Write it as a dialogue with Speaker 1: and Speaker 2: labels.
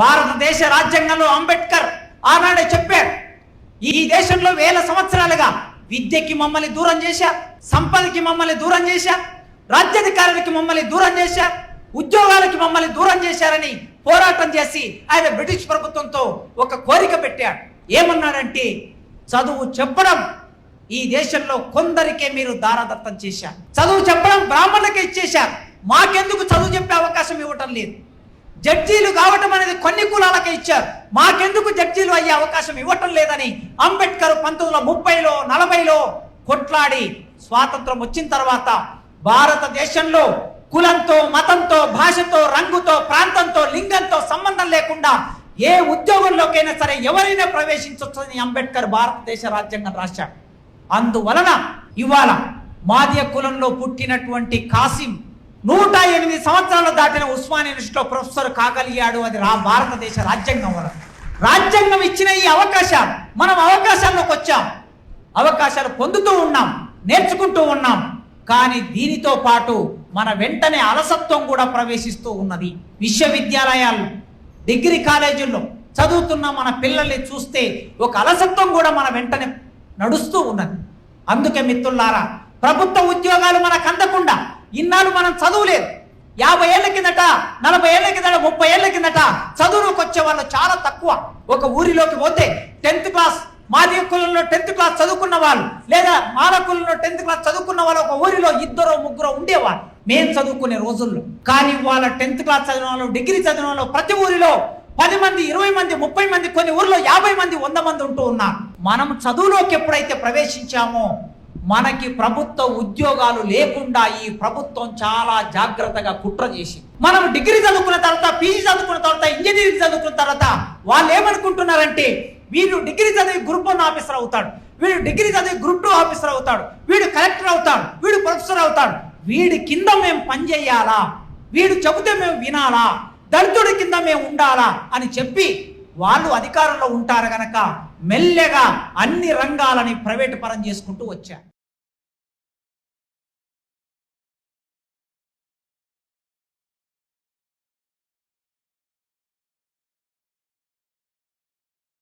Speaker 1: భారతదేశ రాజ్యాంగంలో అంబేద్కర్ ఆనాడే చెప్పారు ఈ దేశంలో వేల సంవత్సరాలుగా విద్యకి మమ్మల్ని దూరం చేశా సంపదకి మమ్మల్ని దూరం చేశా రాజ్యాధికారులకి మమ్మల్ని దూరం చేశా ఉద్యోగాలకి మమ్మల్ని దూరం చేశారని పోరాటం చేసి ఆయన బ్రిటిష్ ప్రభుత్వంతో ఒక కోరిక పెట్టాడు. ఏమన్నాడంటే చదువు చెప్పడం ఈ దేశంలో కొందరికే మీరు దారాదత్తం చేశారు. చదువు చెప్పడం బ్రాహ్మణులకే ఇచ్చేశారు. మాకెందుకు చదువు చెప్పే అవకాశం ఇవ్వటం లేదు. జడ్జీలు కావటం అనేది కొన్ని కులాలకే ఇచ్చారు. మాకెందుకు జడ్జీలు అయ్యే అవకాశం ఇవ్వటం లేదని అంబేద్కర్ పంతొమ్మిది వందల ముప్పైలో నలభైలో కొట్లాడి స్వాతంత్రం వచ్చిన తర్వాత భారతదేశంలో కులంతో మతంతో భాషతో రంగుతో ప్రాంతంతో లింగంతో సంబంధం లేకుండా ఏ ఉద్యోగంలోకైనా సరే ఎవరైనా ప్రవేశించవచ్చని అంబేద్కర్ భారతదేశ రాజ్యాంగం రాశాడు. అందువలన ఇవాళ మాదియ కులంలో పుట్టినటువంటి కాసిం నూట ఎనిమిది సంవత్సరాలు దాటిన ఉస్మాన్ యూనివర్సిటీలో ప్రొఫెసర్ కాగలిగాడు అది రా భారతదేశ రాజ్యాంగం వలన రాజ్యాంగం ఇచ్చిన ఈ అవకాశాలు మనం అవకాశాల్లోకి వచ్చాం. అవకాశాలు పొందుతూ ఉన్నాం నేర్చుకుంటూ ఉన్నాం. కానీ దీనితో పాటు మన వెంటనే అలసత్వం కూడా ప్రవేశిస్తూ ఉన్నది. విశ్వవిద్యాలయాలు డిగ్రీ కాలేజీల్లో చదువుతున్న మన పిల్లల్ని చూస్తే ఒక అలసత్వం కూడా మన వెంటనే నడుస్తూ ఉన్నది. అందుకే మిత్రులారా ప్రభుత్వ ఉద్యోగాలు మనకు అందకుండా ఇన్నాళ్ళు మనం చదువులేదు. యాభై ఏళ్ళ కిందట నలభై ఏళ్ళ కిందట ముప్పై ఏళ్ళ కిందట చదువులోకి వచ్చే వాళ్ళు చాలా తక్కువ. ఒక ఊరిలోకి పోతే టెన్త్ క్లాస్ మాదిగ కులంలో టెన్త్ క్లాస్ చదువుకున్న వాళ్ళు లేదా మాల కులంలో టెన్త్ క్లాస్ చదువుకున్న వాళ్ళు ఒక ఊరిలో ఇద్దరు ముగ్గురు ఉండేవాళ్ళు మేము చదువుకునే రోజుల్లో. కానీ వాళ్ళ టెన్త్ క్లాస్ చదివిన వాళ్ళు డిగ్రీ చదివిన వాళ్ళు ప్రతి ఊరిలో పది మంది ఇరవై మంది ముప్పై మంది కొన్ని ఊర్లో యాభై మంది వంద మంది ఉంటూ ఉన్నారు. మనం చదువులోకి ఎప్పుడైతే ప్రవేశించామో మనకి ప్రభుత్వ ఉద్యోగాలు లేకుండా ఈ ప్రభుత్వం చాలా జాగ్రత్తగా కుట్ర చేసి మనం డిగ్రీ చదువుకున్న తర్వాత పీజీ చదువుకున్న తర్వాత ఇంజనీరింగ్ చదువుకున్న తర్వాత వాళ్ళు ఏమనుకుంటున్నారంటే వీడు డిగ్రీ చదివి గ్రూప్ వన్ ఆఫీసర్ అవుతాడు. వీడు డిగ్రీ చదివి గ్రూప్ టూ ఆఫీసర్ అవుతాడు. వీడు కలెక్టర్ అవుతాడు. వీడు ప్రొఫెసర్ అవుతాడు. వీడి కింద మేము పనిచేయాలా వీడు చెబితే మేము వినాలా? దళితుడి కింద మేము ఉండాలా? అని చెప్పి వాళ్ళు అధికారంలో ఉంటారు గనక మెల్లగా అన్ని రంగాలని ప్రైవేటు పరం చేసుకుంటూ వచ్చారు.